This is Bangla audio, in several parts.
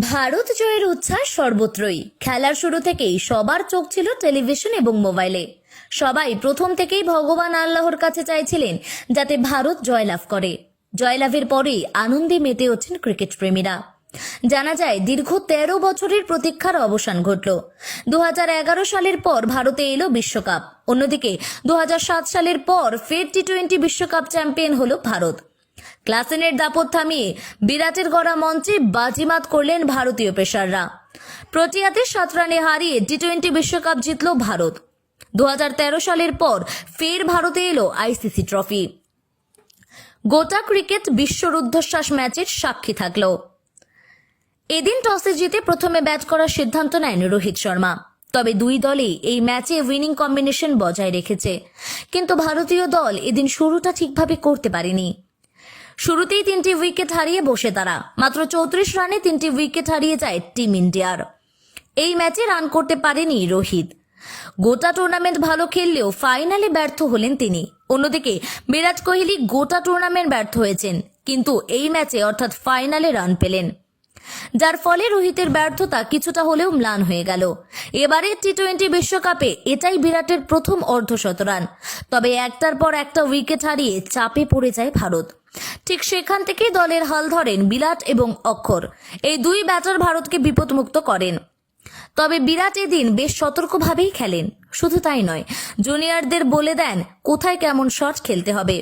ভারত জয়ের উচ্ছ্বাস সর্বত্রই। খেলার শুরু থেকেই সবার চোখ ছিল টেলিভিশন এবং মোবাইলে। সবাই প্রথম থেকেই ভগবান আল্লাহর কাছে চাইছিলেন যাতে ভারত জয়লাভ করে। জয়লাভের পরেই আনন্দে মেতে ওঠেন ক্রিকেট প্রেমীরা জানা যায়, দীর্ঘ তেরো বছরের প্রতীক্ষার অবসান ঘটল। দু হাজার এগারো সালের পর ভারতে এলো বিশ্বকাপ। অন্যদিকে দু হাজার সাত সালের পর ফের টি টোয়েন্টি বিশ্বকাপ চ্যাম্পিয়ন হলো ভারত। ক্লাসেনের দাপট থামিয়ে বিরাটের গড়া মঞ্চে বাজিমাত করলেন ভারতীয় পেসাররা। প্রোটিয়াতে সাত রানে হারিয়ে টি টোয়েন্টি বিশ্বকাপ জিতল ভারত। দু হাজার তেরো সালের পর ফের ভারতে এলো আইসিসি ট্রফি। গোটা ক্রিকেট বিশ্ব রুদ্ধশ্বাস ম্যাচের সাক্ষী থাকল। এদিন টসে জিতে প্রথমে ব্যাট করার সিদ্ধান্ত নেন রোহিত শর্মা। তবে দুই দলই এই ম্যাচে উইনিং কম্বিনেশন বজায় রেখেছে। কিন্তু ভারতীয় দল এদিন শুরুটা ঠিকভাবে করতে পারেনি। শুরুতেই তিনটি উইকেট হারিয়ে বসে তারা। মাত্র চৌত্রিশ রানে তিনটি উইকেট হারিয়ে যায় টিম ইন্ডিয়ার। এই ম্যাচে রান করতে পারেনি রোহিত। গোটা টুর্নামেন্ট ভালো খেললেও ফাইনালে ব্যর্থ হলেন তিনি। অন্যদিকে বিরাট কোহলি গোটা টুর্নামেন্ট ব্যর্থ হয়েছেন, কিন্তু এই ম্যাচে অর্থাৎ ফাইনালে রান পেলেন। যার ফলে রোহিতের ব্যর্থতা কিছুটা হলেও ম্লান হয়ে গেল। এবারে টি টোয়েন্টি বিশ্বকাপে এটাই বিরাটের প্রথম অর্ধশতরান তবে একটার পর একটা উইকেট হারিয়ে চাপে পড়ে যায় ভারত। ঠিক সেখান থেকেই দলের হাল ধরেন বিরাট এবং অক্ষর। এই দুই ব্যাটার ভারতকে বিপদমুক্ত করেন। তবে বিরাট এদিন বেশ সতর্কভাবেই খেলেন। শুধু তাই নয়, জুনিয়রদের বলে দেন কোথায় কেমন শট খেলতে হবে।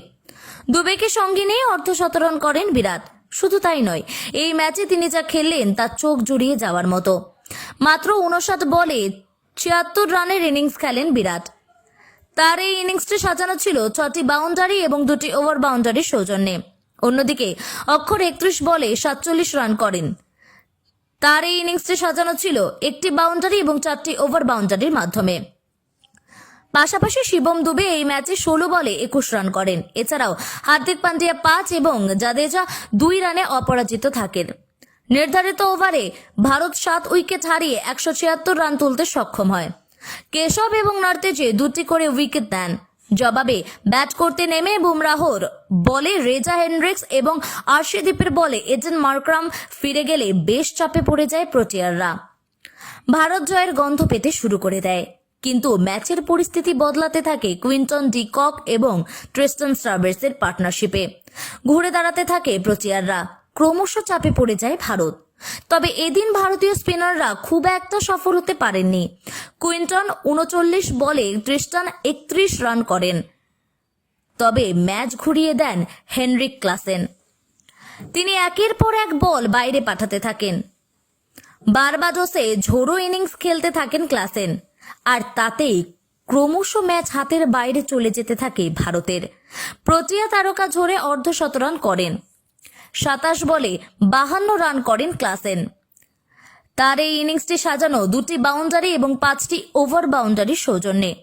দুবেকে সঙ্গে নিয়ে অর্ধশতরান করেন বিরাট শুধু তাই নয়, এই ম্যাচে তিনি যা খেললেন তা চোখ জুড়িয়ে যাওয়ার মতো। মাত্র উনষাট বলে ছিয়াত্তর রানের ইনিংস খেলেন বিরাট তার এই ইনিংসটি সাজানো ছিল ছটি বাউন্ডারি এবং দুটি ওভার বাউন্ডারির সৌজন্যে। অন্যদিকে, অক্ষর একত্রিশ বলে সাতচল্লিশ রান করেন। তার এই ইনিংসটি সাজানো ছিল একটি বাউন্ডারি এবং চারটি ওভার বাউন্ডারির মাধ্যমে। পাশাপাশি শিবম দুবে এই ম্যাচে ষোলো বলে একুশ রান করেন। এছাড়াও, হার্দিক পান্ডিয়া পাঁচ এবং জাদেজা দুই রানে অপরাজিত থাকেন। নির্ধারিত ওভারে ভারত সাত উইকেট হারিয়ে একশো ছিয়াত্তর রান তুলতে সক্ষম হয়। কেশব এবং নার্তেজে দুটি করে উইকেট দেন। জবাবে ব্যাট করতে নেমে বুমরাহর বলে রেজা হেনড্রিক্স এবং আর্শদীপের বলে এডেন মার্ক্রাম ফিরে গেলে বেশ চাপে পড়ে যায় প্রোটিয়াররা। ভারত জয়ের গন্ধ পেতে শুরু করে দেয়। কিন্তু ম্যাচের পরিস্থিতি বদলাতে থাকে কুইন্টন ডি কক এবং ট্রেস্টন স্টার্বেসের পার্টনারশিপে। ঘুরে দাঁড়াতে থাকে প্রোটিয়াররা। ক্রমশ চাপে পড়ে যায় ভারত। তবে এদিন ভারতীয় স্পিনাররা খুব একটা সফল হতে পারেননি। কুইন্টন উনচল্লিশ বলে ট্রিস্টান একত্রিশ রান করেন। তবে ম্যাচ ঘুরিয়ে দেন হেনরিক ক্লাসেন। তিনি একের পর এক বল বাইরে পাঠাতে থাকেন। বারবাডোসে ঝোড়ো ইনিংস খেলতে থাকেন ক্লাসেন। আর তাতেই ক্রমশ ম্যাচ হাতের বাইরে চলে যেতে থাকে ভারতের। প্রোটিয়া তারকা ঝরে অর্ধশতরান করেন। সাতাশ বলে বাহান্ন রান করেন ক্লাসেন। তার এই ইনিংসটি সাজানো দুটি বাউন্ডারি এবং পাঁচটি ওভার বাউন্ডারির সৌজন্যে।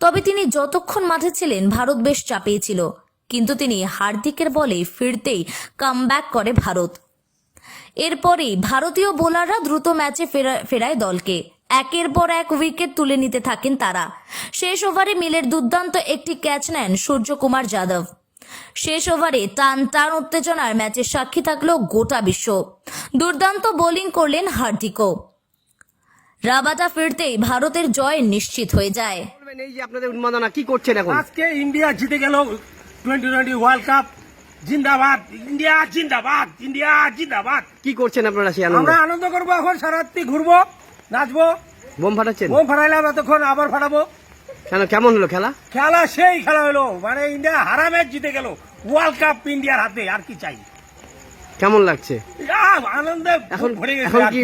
তবে তিনি যতক্ষণ মাঠে ছিলেন, ভারত বেশ চাপিয়েছিল কিন্তু তিনি হার্দিকের বলে ফিরতেই কামব্যাক করে ভারত। এরপরেই ভারতীয় বোলাররা দ্রুত ম্যাচে ফেরা- ফেরায় দলকে। একের পর এক উইকেট তুলে নিতে থাকেন তারা। শেষ ওভারে মিলের দুর্দান্ত একটি ক্যাচ নেন সূর্যকুমার যাদব। শেষ ওভারে টান টান উত্তেজনার ম্যাচের সাক্ষী থাকল গোটা বিশ্ব। দুর্দান্ত বোলিং করলেন হার্দিকও। রাবাটা ফিরতেই ভারতের জয় নিশ্চিত হয়ে যায়। এই যে আপনাদের উন্মাদনা কি করছেন এখন? আজকে ইন্ডিয়া জিতে গেল টোয়েন্টি টোয়েন্টি ওয়ার্ল্ড কাপ জিন্দাবাদ ইন্ডিয়া জিন্দাবাদ ইন্ডিয়া জিন্দাবাদ। কি করছেন আপনারা সেই আনন্দ? আমরা আনন্দ করব এখন সারাত্রি ঘুরবো নাচবো। বোম ফাটাচ্ছেন? বোম ফাটাইলাম এতক্ষণ আবার ফাটাবো। কেন কেমন হলো খেলা? খেলা সেই খেলা হলো মানে ইন্ডিয়া হারা ম্যাচ জিতে গেল। ওয়ার্ল্ড কাপ ইন্ডিয়ার হাতে আর কি চাই? কেমন লাগছে? আনন্দে এখন কি।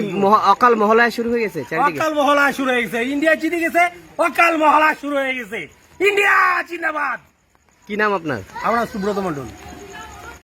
অকাল মহলায় শুরু হয়ে গেছে অকাল মহলায় শুরু হয়ে গেছে। ইন্ডিয়া জিতে গেছে অকাল মহলা শুরু হয়ে গেছে। ইন্ডিয়া জিন্দাবাদ। কি নাম আপনার? আমরা সুব্রত মন্ডল